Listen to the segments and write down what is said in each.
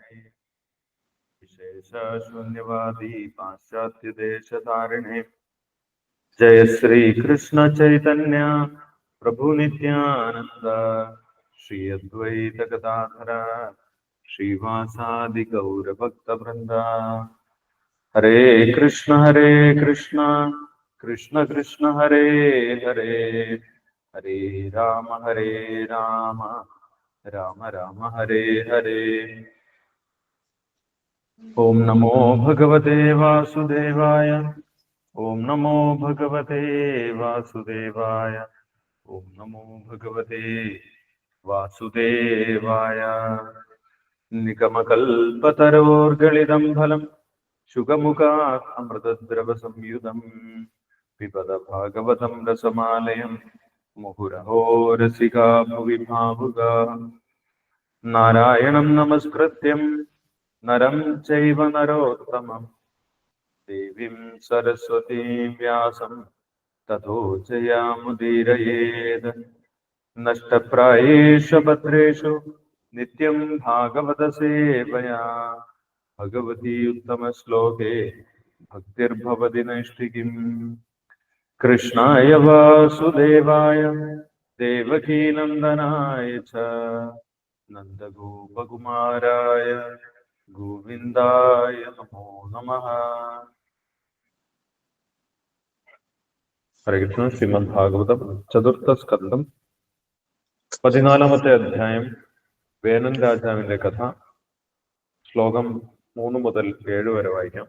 निवारिणे विशेषशून्यवादी पाश्चात्यदेशधारिणे। जय श्री कृष्ण चैतन्य प्रभु नित्यानंद श्री अद्वैत गदाधर श्रीवासादि गौर भक्त वृंदा हरे कृष्ण हरे कृष्ण कृष्ण कृष्ण, हरे हरे। हरे राम हरे राम राम राम, हरे हरे। ओम नमो भगवते वासुदेवाय। ओम नमो भगवते वासुदेवाय। ओम नमो भगवते वासुदेवाय। निगमकल्पतरोर्गलिदं फलं शुकमुखात् अमृतद्रवसंयुतं पिबद भागवतं रसमालयं मुहुरहो रसिका भुवि भावुका नारायणं नमस्कृत्यं नरं चैव नरोत्तमम् देवीं सरस्वतीं व्यासं, ततो जयामुदीरयेत् नष्टप्रायेषु भद्रेषु नित्यं भागवतसेवया भगवती उत्तमश्लोके, भक्तिर्भवति नैष्टिकीम् कृष्णाय वासुदेवाय, देवकीनन्दनाय च। नन्दगोपकुमाराय ഗോവിന്ദായ നമോ നമ. ഹരികൃഷ്ണ ശ്രീമദ് ഭാഗവതം ചതുർത്ഥ സ്കന്ധം. പതിനാലാമത്തെ അധ്യായം വേനൻ രാജാവിന്റെ കഥ. ശ്ലോകം മൂന്ന് മുതൽ ഏഴ് വരെ വായിക്കാം.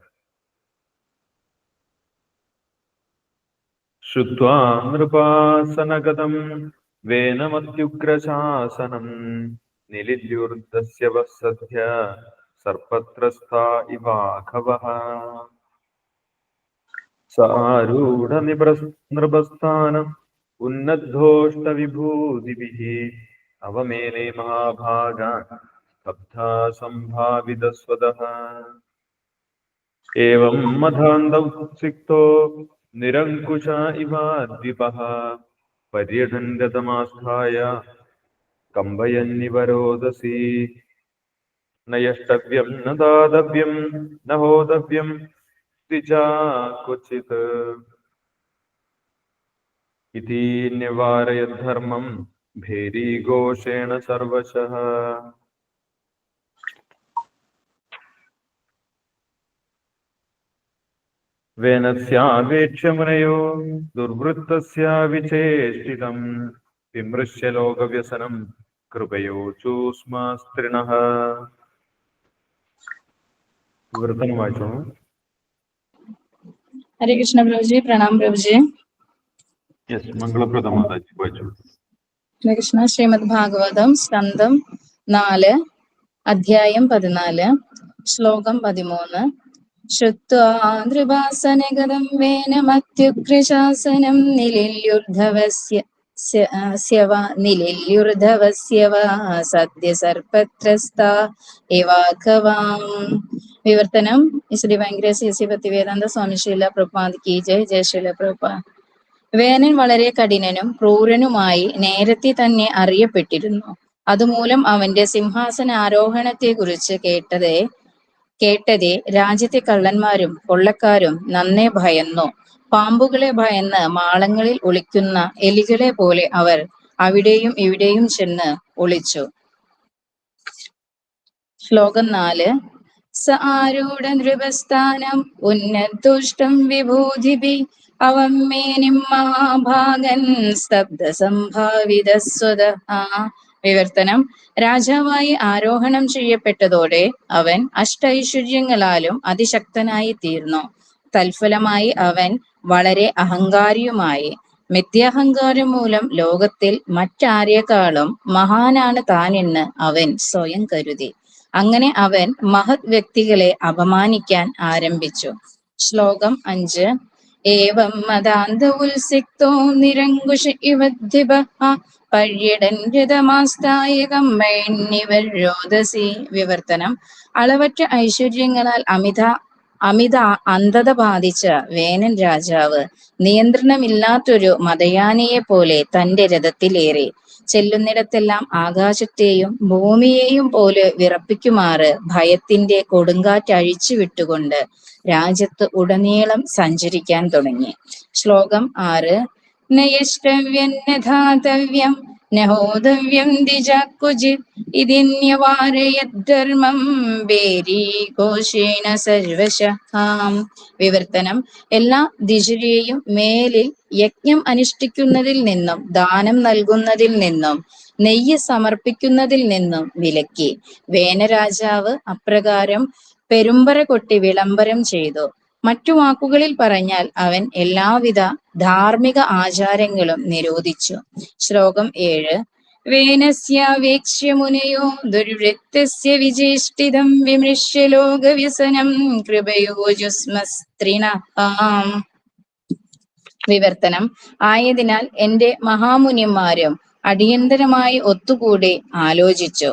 ശ്രുവാ നൃപാസനഗതം വേനമത്യുഗ്രശാസനം നിലിദ്യൂർദ്ദസ്യ വസദ്യ सर्पत्रस्था इवाघव इवाघवः सारूढनिभृनृभस्थानम् उन्नद्धोष्टविभूतिभिः अवमेले महाभागा स्तब्धा स्वद एवम् मधान्तौ सिक्तो निरङ्कुश पर्यटन पर्यटन् कंबयन निवरोदसी न यष्टव्यं न दातव्यं, न होतव्यं, द्विजा क्वचित्। इति निवारयद्धर्मं भेरीघोषेण सर्वशः। वेनस्यावेक्ष्य मुनयो, दुर्वृत्तस्य विचेष्टितम् विमृश्य लोकव्यसनं कृपयोचूस्म स्त्रिणः വിവർത്തനം വായിച്ചോ ഹരേ കൃഷ്ണ പ്രഭുജി പ്രണാം പ്രഭുജി. കൃഷ്ണ ശ്രീമദ് ഭാഗവതം സ്കന്ധം നാല് അധ്യായം പതിനാല് ശ്ലോകം പതിമൂന്ന്. ശ്രുത്വാതൃഭാസനഗതം വേനമത്യുഗ്രശാസനം നിലില്യുർധവസ്യ സ്യ- ആ, സ്യവ वा സർപ്പത്രസ്ത ഇവാഘവാം വിവർത്തനം. ശ്രീ ഭയങ്കര സി ഭക്തിവേദാന്ത സ്വാമിശീല പ്രഭാത് കി ജയ് ജയശീല പ്രഭാ. വേനൻ വളരെ കഠിനനും ക്രൂരനുമായി നേരത്തെ തന്നെ അറിയപ്പെട്ടിരുന്നു. അതുമൂലം അവന്റെ സിംഹാസന ആരോഹണത്തെ കുറിച്ച് കേട്ടതേ കേട്ടതേ രാജ്യത്തെ കള്ളന്മാരും കൊള്ളക്കാരും നന്നേ ഭയന്നു. പാമ്പുകളെ ഭയന്ന് മാളങ്ങളിൽ ഒളിക്കുന്ന എലികളെ പോലെ അവർ അവിടെയും ഇവിടെയും ചെന്ന് ഒളിച്ചു. ശ്ലോകം നാല്. സ ആരൂഢ നൃപസ്ഥാനം ഉന്നതുഷ്ടം അവമേനിം മഹാഭാഗൻ സംഭാവിത സ്വത. വിവർത്തനം. രാജാവായി ആരോഹണം ചെയ്യപ്പെട്ടതോടെ അവൻ അഷ്ടൈശ്വര്യങ്ങളാലും അതിശക്തനായി തീർന്നു. തൽഫലമായി അവൻ വളരെ അഹങ്കാരിയുമായി. മിഥ്യാഹങ്കാരം മൂലം ലോകത്തിൽ മറ്റാരേക്കാളും മഹാനാണ് താനെന്ന് അവൻ സ്വയം കരുതി. അങ്ങനെ അവൻ മഹത് വ്യക്തികളെ അപമാനിക്കാൻ ആരംഭിച്ചു. ശ്ലോകം അഞ്ച്. ഏവം മതാന്ത ഉത്സിക്തോ നിരങ്കുശ ഇവദ്ധിപ പര്യടൻ രഥമാസ്തായ കമ്മൈന്നിവർ രോദസി വിവർത്തനം. അളവറ്റ ഐശ്വര്യങ്ങളാൽ അമിത അമിത അന്ധത ബാധിച്ച വേനൻ രാജാവ് നിയന്ത്രണമില്ലാത്തൊരു മതയാനയെ പോലെ തന്റെ രഥത്തിലേറി ചെല്ലുന്നിടത്തെല്ലാം ആകാശത്തെയും ഭൂമിയെയും പോലെ വിറപ്പിക്കുമാറ് ഭയത്തിന്റെ കൊടുങ്കാറ്റ് അഴിച്ചു വിട്ടുകൊണ്ട് രാജ്യത്ത് ഉടനീളം സഞ്ചരിക്കാൻ തുടങ്ങി. ശ്ലോകം ആറ്. നയഷ്ടവ്യം നധാതവ്യം നഹോതവ്യം ഇതിന്യവാരയദ്ധർമ്മം കോശേന സർവശഹാം. വിവർത്തനം. എല്ലാ ദിശരെയും മേലിൽ യജ്ഞം അനുഷ്ഠിക്കുന്നതിൽ നിന്നും ദാനം നൽകുന്നതിൽ നിന്നും നെയ്യ് സമർപ്പിക്കുന്നതിൽ നിന്നും വിലക്കി. വേനരാജാവ് അപ്രകാരം പെരുമ്പറ കൊട്ടി വിളംബരം ചെയ്തു. മറ്റു വാക്കുകളിൽ പറഞ്ഞാൽ അവൻ എല്ലാവിധ ധാർമ്മിക ആചാരങ്ങളും നിരോധിച്ചു. ശ്ലോകം ഏഴ്. വേനസ്യാവേക്ഷ്യ മുനയോ ദുർവൃത്തസ്യ വിചേഷ്ടിതം വിമൃശ്യ ലോകവ്യസനം കൃപയോജുസ്മസ്ത്രിണാം വിവർത്തനം. ആയതിനാൽ എന്റെ മഹാമുനിമാരും അടിയന്തരമായി ഒത്തുകൂടി ആലോചിച്ചു.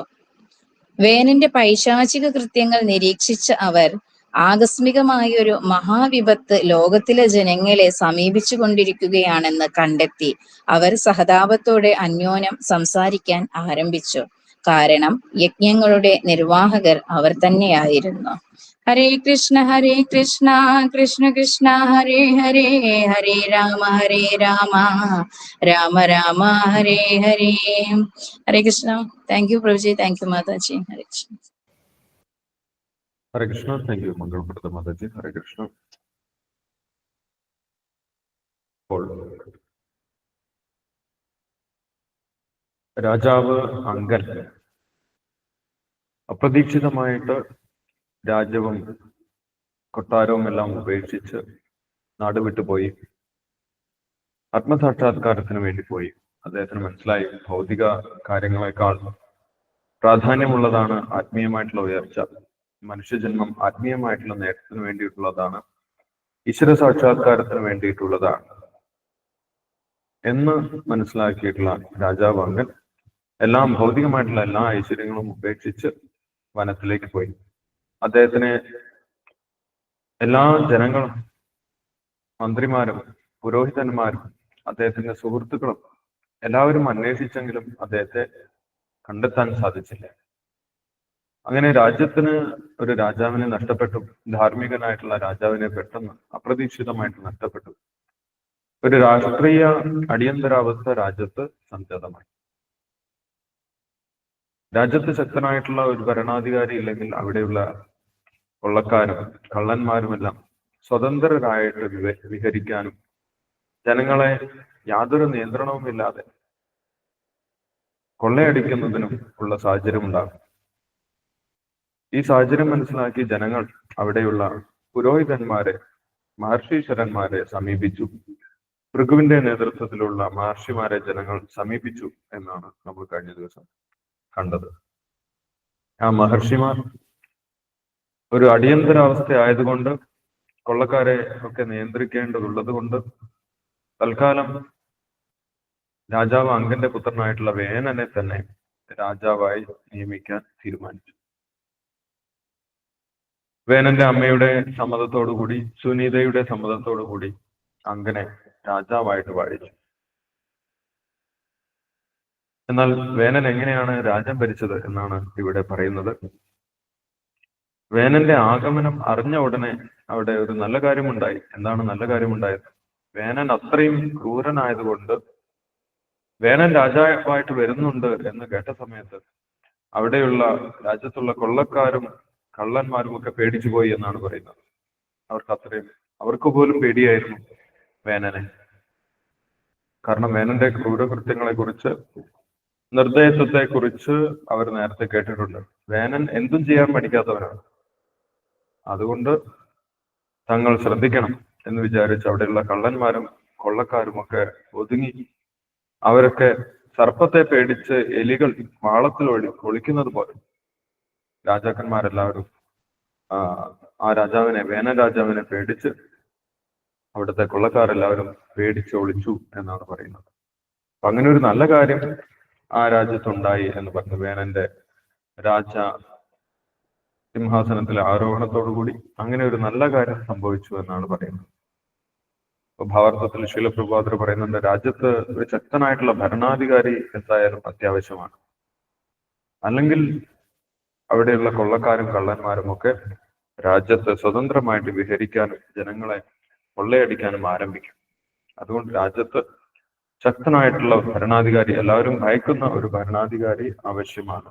വേനന്റെ പൈശാചിക കൃത്യങ്ങൾ നിരീക്ഷിച്ച അവർ ആകസ്മികമായ ഒരു മഹാവിപത്ത് ലോകത്തിലെ ജനങ്ങളെ സമീപിച്ചു കൊണ്ടിരിക്കുകയാണെന്ന് കണ്ടെത്തി അവർ സഹതാപത്തോടെ അന്യോന്യം സംസാരിക്കാൻ ആരംഭിച്ചു. കാരണം യജ്ഞങ്ങളുടെ നിർവാഹകർ അവർ തന്നെയായിരുന്നു. ഹരേ കൃഷ്ണ ഹരേ കൃഷ്ണ കൃഷ്ണ കൃഷ്ണ ഹരേ ഹരേ ഹരേ രാമ ഹരേ രാമ രാമ രാമ ഹരേ ഹരേ. ഹരേ കൃഷ്ണ. താങ്ക് യു പ്രഭുജി. താങ്ക് യു മാതാജി. ഹരേ കൃഷ്ണ. ഹരേ കൃഷ്ണ താങ്ക് യു മംഗളപ്രദ മാതാജി. ഹരേ കൃഷ്ണ രാജാവ് അങ്കൻ അപ്രതീക്ഷിതമായിട്ട് രാജ്യവും കൊട്ടാരവും എല്ലാം ഉപേക്ഷിച്ച് നാട് പോയി. ആത്മസാക്ഷാത്കാരത്തിന് വേണ്ടി പോയി. അദ്ദേഹത്തിന് മനസ്സിലായി. ഭൗതിക കാര്യങ്ങളെക്കാൾ പ്രാധാന്യമുള്ളതാണ് ആത്മീയമായിട്ടുള്ള ഉയർച്ച. മനുഷ്യജന്മം ആത്മീയമായിട്ടുള്ള നേട്ടത്തിന് വേണ്ടിയിട്ടുള്ളതാണ്. ഈശ്വര സാക്ഷാത്കാരത്തിന് വേണ്ടിയിട്ടുള്ളതാണ്. എന്ന് മനസ്സിലാക്കിയിട്ടുള്ള രാജാവ് അങ്കൻ എല്ലാം ഭൗതികമായിട്ടുള്ള എല്ലാ ഐശ്വര്യങ്ങളും ഉപേക്ഷിച്ച് വനത്തിലേക്ക് പോയി. അദ്ദേഹത്തിന് എല്ലാ ജനങ്ങളും മന്ത്രിമാരും പുരോഹിതന്മാരും അദ്ദേഹത്തിന്റെ സുഹൃത്തുക്കളും എല്ലാവരും അന്വേഷിച്ചെങ്കിലും അദ്ദേഹത്തെ കണ്ടെത്താൻ സാധിച്ചില്ല. അങ്ങനെ രാജ്യത്തിന് ഒരു രാജാവിനെ നഷ്ടപ്പെട്ടു. ധാർമ്മികനായിട്ടുള്ള രാജാവിനെ പെട്ടെന്ന് അപ്രതീക്ഷിതമായിട്ട് നഷ്ടപ്പെട്ടു. ഒരു രാഷ്ട്രീയ അടിയന്തരാവസ്ഥ രാജ്യത്ത് സംജാതമായി. രാജ്യത്ത് ശക്തനായിട്ടുള്ള ഒരു ഭരണാധികാരി ഇല്ലെങ്കിൽ അവിടെയുള്ള കൊള്ളക്കാരും കള്ളന്മാരുമെല്ലാം സ്വതന്ത്രരായിട്ട് വിവ- വിഹരിക്കാനും ജനങ്ങളെ യാതൊരു നിയന്ത്രണവുമില്ലാതെ കൊള്ളയടിക്കുന്നതിനും ഉള്ള സാഹചര്യം ഉണ്ടാകും ഈ സാഹചര്യം മനസ്സിലാക്കി ജനങ്ങൾ അവിടെയുള്ള പുരോഹിതന്മാരെ മഹർഷീശ്വരന്മാരെ സമീപിച്ചു. ഭൃഗുവിന്റെ നേതൃത്വത്തിലുള്ള മഹർഷിമാരെ ജനങ്ങൾ സമീപിച്ചു എന്നാണ് നമ്മൾ കഴിഞ്ഞ ദിവസം കണ്ടത്. ആ മഹർഷിമാർ ഒരു അടിയന്തരാവസ്ഥ ആയതുകൊണ്ട് കൊള്ളക്കാരെ ഒക്കെ നിയന്ത്രിക്കേണ്ടതുള്ളത് കൊണ്ട് തൽക്കാലം രാജാവ് അങ്കന്റെ പുത്രനായിട്ടുള്ള വേനനെ തന്നെ രാജാവായി നിയമിക്കാൻ തീരുമാനിച്ചു. വേനന്റെ അമ്മയുടെ സമ്മതത്തോടുകൂടി സുനീതയുടെ സമ്മതത്തോടുകൂടി അങ്ങനെ രാജാവായിട്ട് വാഴിച്ചു. എന്നാൽ വേനൻ എങ്ങനെയാണ് രാജ്യം ഭരിച്ചത് എന്നാണ് ഇവിടെ പറയുന്നത്. വേനന്റെ ആഗമനം അറിഞ്ഞ ഉടനെ അവിടെ ഒരു നല്ല കാര്യമുണ്ടായി. എന്താണ് നല്ല കാര്യമുണ്ടായത്? വേനൻ അത്രയും ക്രൂരനായതുകൊണ്ട് വേനൻ രാജാവായിട്ട് വരുന്നുണ്ട് എന്ന് കേട്ട സമയത്ത് അവിടെയുള്ള രാജ്യത്തുള്ള കൊള്ളക്കാരും കള്ളന്മാരും ഒക്കെ പേടിച്ചു പോയി എന്നാണ് പറയുന്നത്. അവർക്ക് അത്രയും അവർക്ക് പോലും പേടിയായിരുന്നു വേനനെ. കാരണം വേനന്റെ ക്രൂരകൃത്യങ്ങളെ കുറിച്ച് നിർദ്ദേശത്തെ കുറിച്ച് അവർ നേരത്തെ കേട്ടിട്ടുണ്ട്. വേനൻ എന്തും ചെയ്യാൻ പഠിക്കാത്തവരാണ് അതുകൊണ്ട് തങ്ങൾ ശ്രദ്ധിക്കണം എന്ന് വിചാരിച്ച് അവിടെയുള്ള കള്ളന്മാരും കൊള്ളക്കാരും ഒക്കെ ഒതുങ്ങി അവരൊക്കെ സർപ്പത്തെ പേടിച്ച് എലികൾ മാളത്തിൽ ഒളി ഒളിക്കുന്നത് പോലെ രാജാക്കന്മാരെല്ലാവരും ആ രാജാവിനെ വേനൽ രാജാവിനെ പേടിച്ച് അവിടുത്തെ കൊള്ളക്കാരെല്ലാവരും പേടിച്ച് ഒളിച്ചു എന്നാണ് പറയുന്നത്. അപ്പൊ അങ്ങനെ ഒരു നല്ല കാര്യം ആ രാജ്യത്തുണ്ടായി എന്ന് പറഞ്ഞു വേനന്റെ രാജ സിംഹാസനത്തിലെ ആരോഹണത്തോടുകൂടി അങ്ങനെ ഒരു നല്ല കാര്യം സംഭവിച്ചു എന്നാണ് പറയുന്നത്. ഭാവാർത്ഥത്തിൽ ശീലപ്രഭാതർ പറയുന്നുണ്ട് രാജ്യത്ത് ഒരു ശക്തനായിട്ടുള്ള ഭരണാധികാരി എന്തായാലും അത്യാവശ്യമാണ്. അല്ലെങ്കിൽ അവിടെയുള്ള കൊള്ളക്കാരും കള്ളന്മാരും ഒക്കെ രാജ്യത്ത് സ്വതന്ത്രമായിട്ട് വിഹരിക്കാനും ജനങ്ങളെ കൊള്ളയടിക്കാനും ആരംഭിക്കും. അതുകൊണ്ട് രാജ്യത്ത് ശക്തനായിട്ടുള്ള ഭരണാധികാരി എല്ലാവരും ഭയക്കുന്ന ഒരു ഭരണാധികാരി ആവശ്യമാണ്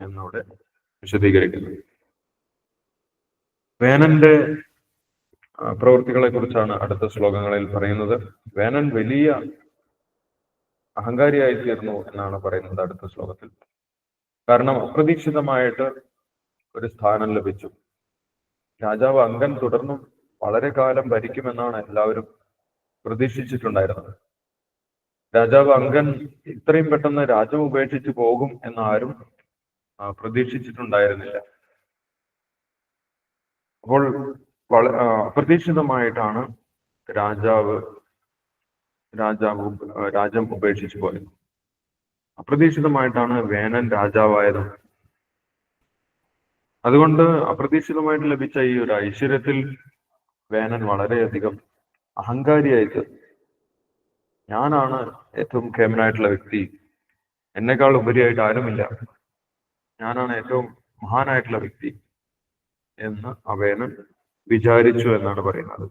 എന്നവിടെ വിശദീകരിക്കുന്നു. വേനന്റെ പ്രവൃത്തികളെ കുറിച്ചാണ് അടുത്ത ശ്ലോകങ്ങളിൽ പറയുന്നത്. വേനൻ വലിയ അഹങ്കാരിയായി തീർന്നു എന്നാണ് പറയുന്നത് അടുത്ത ശ്ലോകത്തിൽ. കാരണം അപ്രതീക്ഷിതമായിട്ട് ഒരു സ്ഥാനം ലഭിച്ചു. രാജാവ് അംഗൻ തുടർന്നും വളരെ കാലം ഭരിക്കുമെന്നാണ് എല്ലാവരും പ്രതീക്ഷിച്ചിട്ടുണ്ടായിരുന്നത്. രാജാവ് അംഗൻ ഇത്രയും പെട്ടെന്ന് രാജ്യം ഉപേക്ഷിച്ച് പോകും എന്നാരും പ്രതീക്ഷിച്ചിട്ടുണ്ടായിരുന്നില്ല. അപ്പോൾ വള അപ്രതീക്ഷിതമായിട്ടാണ് രാജാവ് രാജാവ് രാജ്യം ഉപേക്ഷിച്ചു പോയത്. അപ്രതീക്ഷിതമായിട്ടാണ് വേനൻ രാജാവായത്. അതുകൊണ്ട് അപ്രതീക്ഷിതമായിട്ട് ലഭിച്ച ഈ ഒരു ഐശ്വര്യത്തിൽ വേനൻ വളരെയധികം അഹങ്കാരിയായി തീർന്നു ഞാനാണ് ഏറ്റവും കേമനായിട്ടുള്ള വ്യക്തി. എന്നെക്കാൾ ഉപരിയായിട്ട് ആരുമില്ല. ഞാനാണ് ഏറ്റവും മഹാനായിട്ടുള്ള വ്യക്തി എന്ന് അവേനൻ വിചാരിച്ചു എന്നാണ് പറയുന്നത്.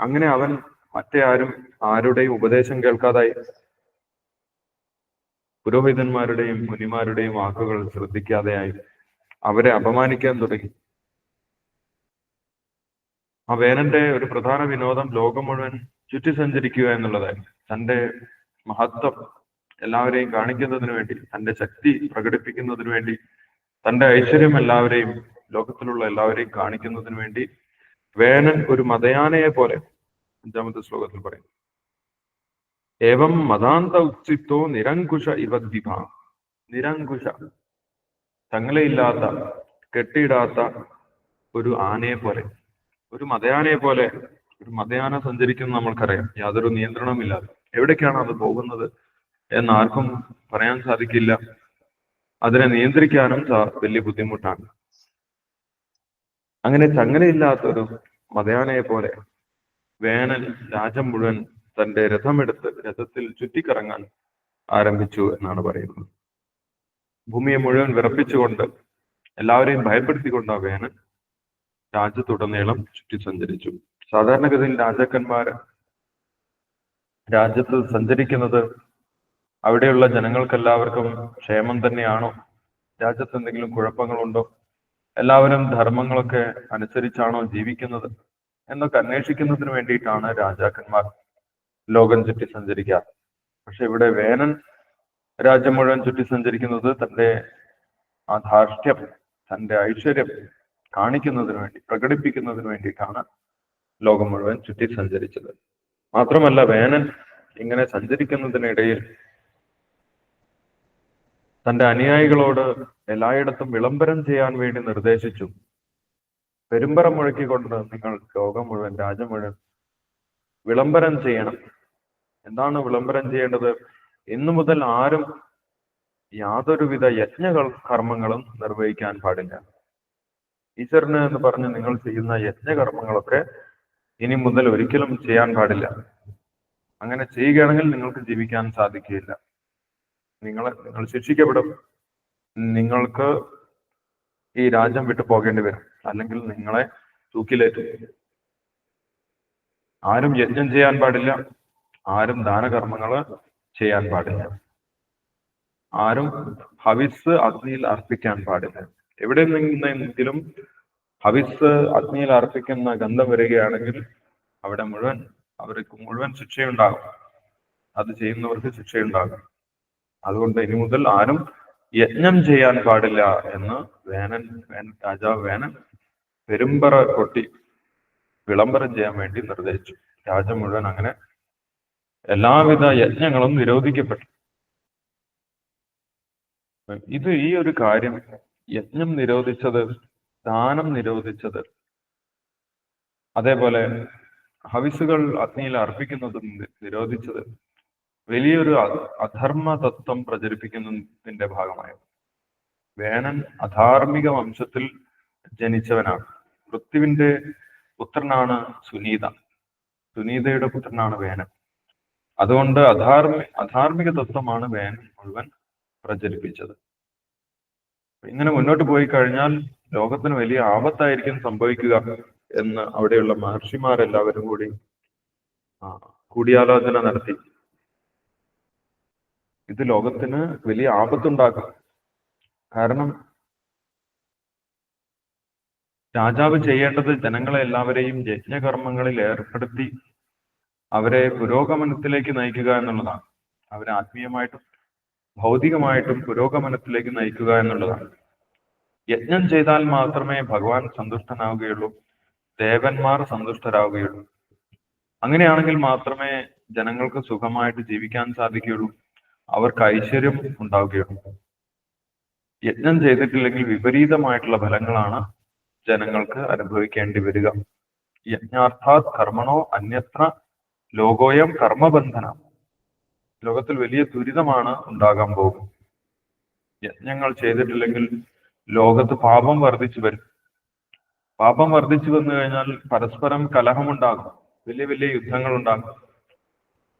അങ്ങനെ അവൻ മറ്റേ ആരും ആരുടെയും ഉപദേശം കേൾക്കാതായി. പുരോഹിതന്മാരുടെയും മുനിമാരുടെയും വാക്കുകൾ ശ്രദ്ധിക്കാതെയായി അവരെ അപമാനിക്കാൻ തുടങ്ങി. ആ വേനന്റെ ഒരു പ്രധാന വിനോദം ലോകം മുഴുവൻ ചുറ്റി സഞ്ചരിക്കുക എന്നുള്ളതായിരുന്നു. തന്റെ മഹത്വം എല്ലാവരെയും കാണിക്കുന്നതിന് വേണ്ടി തന്റെ ശക്തി പ്രകടിപ്പിക്കുന്നതിന് വേണ്ടി തന്റെ ഐശ്വര്യം എല്ലാവരെയും ലോകത്തിലുള്ള എല്ലാവരെയും കാണിക്കുന്നതിന് വേണ്ടി വേനൻ ഒരു മതയാനയെ പോലെ അഞ്ചാമത്തെ ശ്ലോകത്തിൽ പറയും ഏവം മതാന്ത ഉച്ചിത്തോ നിരങ്കുശ ഇവദ്വിഭ നിരങ്കുശ തങ്ങളെയില്ലാത്ത കെട്ടിയിടാത്ത ഒരു ആനയെ പോലെ ഒരു മതയാനയെ പോലെ ഒരു മതയാന സഞ്ചരിക്കുന്ന നമ്മൾക്കറിയാം. യാതൊരു നിയന്ത്രണമില്ലാതെ എവിടേക്കാണ് അത് പോകുന്നത് എന്ന് ആർക്കും പറയാൻ സാധിക്കില്ല. അതിനെ നിയന്ത്രിക്കാനും വലിയ ബുദ്ധിമുട്ടാണ്. അങ്ങനെ ചങ്ങലയില്ലാത്തൊരു മതയാനയെ പോലെ വേനൽ രാജ്യം മുഴുവൻ തന്റെ രഥമെടുത്ത് രഥത്തിൽ ചുറ്റിക്കറങ്ങാൻ ആരംഭിച്ചു എന്നാണ് പറയുന്നത്. ഭൂമിയെ മുഴുവൻ വിറപ്പിച്ചുകൊണ്ട് എല്ലാവരെയും ഭയപ്പെടുത്തിക്കൊണ്ട് വേനൽ രാജ്യത്തുടനീളം ചുറ്റി സഞ്ചരിച്ചു. സാധാരണഗതിയിൽ രാജാക്കന്മാർ രാജ്യത്ത് സഞ്ചരിക്കുന്നത് അവിടെയുള്ള ജനങ്ങൾക്കെല്ലാവർക്കും ക്ഷേമം തന്നെയാണോ? രാജ്യത്ത് എന്തെങ്കിലും കുഴപ്പങ്ങളുണ്ടോ? എല്ലാവരും ധർമ്മങ്ങളൊക്കെ അനുസരിച്ചാണോ ജീവിക്കുന്നത്? എന്നൊക്കെ അന്വേഷിക്കുന്നതിന് വേണ്ടിയിട്ടാണ് രാജാക്കന്മാർ ലോകം ചുറ്റി സഞ്ചരിക്കാറ് പക്ഷെ ഇവിടെ വേനൻ രാജ്യം മുഴുവൻ ചുറ്റി സഞ്ചരിക്കുന്നത് തന്റെ ആ ധാർഷ്ട്യം തന്റെ ഐശ്വര്യം കാണിക്കുന്നതിന് വേണ്ടി പ്രകടിപ്പിക്കുന്നതിന് വേണ്ടിയിട്ടാണ് ലോകം മുഴുവൻ ചുറ്റി സഞ്ചരിച്ചത്. മാത്രമല്ല വേനൻ ഇങ്ങനെ സഞ്ചരിക്കുന്നതിനിടയിൽ തന്റെ അനുയായികളോട് എല്ലായിടത്തും വിളംബരം ചെയ്യാൻ വേണ്ടി നിർദ്ദേശിച്ചു പെരുമ്പറ മുഴക്കിക്കൊണ്ട് നിങ്ങൾ ലോകം മുഴുവൻ രാജ്യം മുഴുവൻ വിളംബരം ചെയ്യണം. എന്താണ് വിളംബരം ചെയ്യേണ്ടത്? ഇന്നു മുതൽ ആരും യാതൊരുവിധ യജ്ഞ കർമ്മങ്ങളും നിർവഹിക്കാൻ പാടില്ല. ഈശ്വരന് എന്ന് പറഞ്ഞ് നിങ്ങൾ ചെയ്യുന്ന യജ്ഞകർമ്മങ്ങളൊക്കെ ഇനി മുതൽ ഒരിക്കലും ചെയ്യാൻ പാടില്ല. അങ്ങനെ ചെയ്യുകയാണെങ്കിൽ നിങ്ങൾക്ക് ജീവിക്കാൻ സാധിക്കുകയില്ല. നിങ്ങൾ നിങ്ങൾ ശിക്ഷിക്കപ്പെടും. നിങ്ങൾക്ക് ഈ രാജ്യം വിട്ടു പോകേണ്ടി വരും. അല്ലെങ്കിൽ നിങ്ങളെ തൂക്കിലേറ്റും. ആരും യജ്ഞം ചെയ്യാൻ പാടില്ല. ആരും ദാനകർമ്മങ്ങൾ ചെയ്യാൻ പാടില്ല. ആരും ഹവിസ് അഗ്നിയിൽ അർപ്പിക്കാൻ പാടില്ല. എവിടെ നിന്നെങ്കിലും ഹവിസ് അഗ്നിയിൽ അർപ്പിക്കുന്ന ഗന്ധം വരികയാണെങ്കിൽ അവിടെ മുഴുവൻ അവർക്ക് മുഴുവൻ ശിക്ഷയുണ്ടാകും. അത് ചെയ്യുന്നവർക്ക് ശിക്ഷയുണ്ടാകും. അതുകൊണ്ട് ഇനി മുതൽ ആരും യജ്ഞം ചെയ്യാൻ പാടില്ല എന്ന് വേനൻ വേനൻ രാജാവ് വേനൻ പെരുമ്പറ കൊട്ടി വിളംബരം ചെയ്യാൻ വേണ്ടി നിർദ്ദേശിച്ചു. രാജ്യം മുഴുവൻ അങ്ങനെ എല്ലാവിധ യജ്ഞങ്ങളും നിരോധിക്കപ്പെട്ടു. ഇത് ഈ ഒരു കാര്യം യജ്ഞം നിരോധിച്ചത് ദാനം നിരോധിച്ചത് അതേപോലെ ഹവിസുകൾ അഗ്നിയിൽ അർപ്പിക്കുന്നതും നിരോധിച്ചത് വലിയൊരു അധർമ്മ തത്വം പ്രചരിപ്പിക്കുന്നതിന്റെ ഭാഗമായിരുന്നു വേനൻ അധാർമിക വംശത്തിൽ ജനിച്ചവനാണ്. പൃഥ്വിന്റെ പുത്രനാണ് സുനീത. സുനീതയുടെ പുത്രനാണ് വേനൻ അതുകൊണ്ട് അധാർമി അധാർമിക തത്വമാണ് വേനൻ മുഴുവൻ പ്രചരിപ്പിച്ചത്. ഇങ്ങനെ മുന്നോട്ട് പോയി കഴിഞ്ഞാൽ ലോകത്തിന് വലിയ ആപത്തായിരിക്കും സംഭവിക്കുക എന്ന് അവിടെയുള്ള മഹർഷിമാരെല്ലാവരും കൂടി കൂടിയാലോചന നടത്തി. ഇത് ലോകത്തിന് വലിയ ആപത്തുണ്ടാക്കാം. കാരണം രാജാവ് ചെയ്യേണ്ടത് ജനങ്ങളെ എല്ലാവരെയും യജ്ഞകർമ്മങ്ങളിൽ ഏർപ്പെടുത്തി അവരെ പുരോഗമനത്തിലേക്ക് നയിക്കുക എന്നുള്ളതാണ്. അവരെ ആത്മീയമായിട്ടും ഭൗതികമായിട്ടും പുരോഗമനത്തിലേക്ക് നയിക്കുക എന്നുള്ളതാണ്. യജ്ഞം ചെയ്താൽ മാത്രമേ ഭഗവാൻ സന്തുഷ്ടനാവുകയുള്ളൂ ദേവന്മാർ സന്തുഷ്ടരാവുകയുള്ളൂ. അങ്ങനെയാണെങ്കിൽ മാത്രമേ ജനങ്ങൾക്ക് സുഖമായിട്ട് ജീവിക്കാൻ സാധിക്കുകയുള്ളൂ. അവർക്ക് ഐശ്വര്യം ഉണ്ടാവുകയുള്ളൂ. യജ്ഞം ചെയ്തിട്ടില്ലെങ്കിൽ വിപരീതമായിട്ടുള്ള ഫലങ്ങളാണ് ജനങ്ങൾക്ക് അനുഭവിക്കേണ്ടി വരിക. യജ്ഞാർത്ഥാത് കർമ്മണോ അന്യത്ര ലോകോയം കർമ്മബന്ധന. ലോകത്തിൽ വലിയ ദുരിതമാണ് ഉണ്ടാകാൻ പോകും യജ്ഞങ്ങൾ ചെയ്തിട്ടില്ലെങ്കിൽ ലോകത്ത് പാപം വർദ്ധിച്ചു വരും. പാപം വർദ്ധിച്ചു വന്നു കഴിഞ്ഞാൽ പരസ്പരം കലഹമുണ്ടാകും. വലിയ വലിയ യുദ്ധങ്ങൾ ഉണ്ടാകും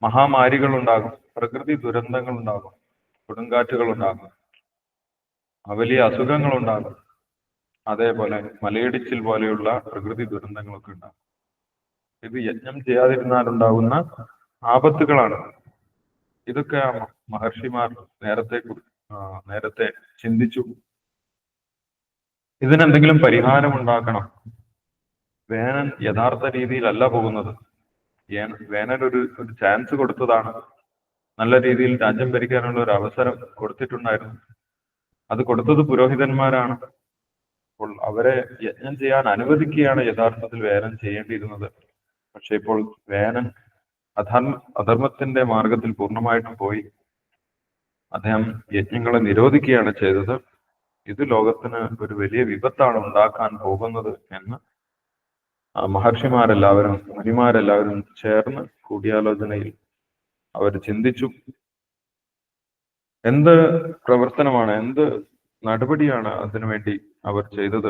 മഹാമാരികൾ ഉണ്ടാകും പ്രകൃതി ദുരന്തങ്ങൾ ഉണ്ടാകും കൊടുങ്കാറ്റുകൾ ഉണ്ടാകും വലിയ അസുഖങ്ങൾ ഉണ്ടാകും അതേപോലെ മലയിടിച്ചിൽ പോലെയുള്ള പ്രകൃതി ദുരന്തങ്ങളൊക്കെ ഉണ്ടാകും. ഇത് യജ്ഞം ചെയ്യാതിരുന്നാലുണ്ടാകുന്ന ആപത്തുകളാണ്. ഇതൊക്കെ മഹർഷിമാർ നേരത്തെ നേരത്തെ ചിന്തിച്ചു. ഇതിനെന്തെങ്കിലും പരിഹാരം ഉണ്ടാക്കണം വേനൻ യഥാർത്ഥ രീതിയിലല്ല പോകുന്നത്. വേനൽ ഒരു ഒരു ചാൻസ് കൊടുത്തതാണ്. നല്ല രീതിയിൽ രാജ്യം ഭരിക്കാനുള്ള ഒരു അവസരം കൊടുത്തിട്ടുണ്ടായിരുന്നു. അത് കൊടുത്തത് പുരോഹിതന്മാരാണ്. അപ്പോൾ അവരെ യജ്ഞം ചെയ്യാൻ അനുവദിക്കുകയാണ് യഥാർത്ഥത്തിൽ വേനൻ ചെയ്യേണ്ടിയിരുന്നത്. പക്ഷെ ഇപ്പോൾ വേനൻ അധർമ്മ അധർമ്മത്തിന്റെ മാർഗത്തിൽ പൂർണമായിട്ടും പോയി. അദ്ദേഹം യജ്ഞങ്ങളെ നിരോധിക്കുകയാണ് ചെയ്തത്. ഇത് ലോകത്തിന് ഒരു വലിയ വിപത്താണ് ഉണ്ടാക്കാൻ പോകുന്നത് എന്ന് മഹർഷിമാരെല്ലാവരും മുനിമാരെല്ലാവരും ചേർന്ന് കൂടിയാലോചനയിൽ അവർ ചിന്തിച്ചു. എന്ത് പ്രവർത്തനമാണ് എന്ത് നടപടിയാണ് അതിനുവേണ്ടി അവർ ചെയ്തത്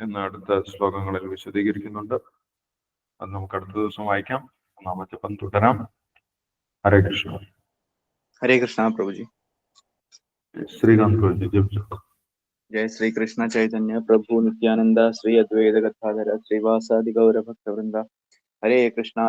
എന്ന് അടുത്ത ശ്ലോകങ്ങളിൽ വിശദീകരിക്കുന്നുണ്ട് അത് നമുക്ക് അടുത്ത ദിവസം വായിക്കാം നാമജപം തുടരാം ഹരേ കൃഷ്ണ हरे कृष्णा प्रभु जी ശ്രീകാന്ത് പ്രഭു ജപിച്ചു जय श्री कृष्ण चैतन्य प्रभु नित्यानंद श्री अद्वैत गदाधर श्रीवासादि गौर भक्त वृंदा हरे कृष्णा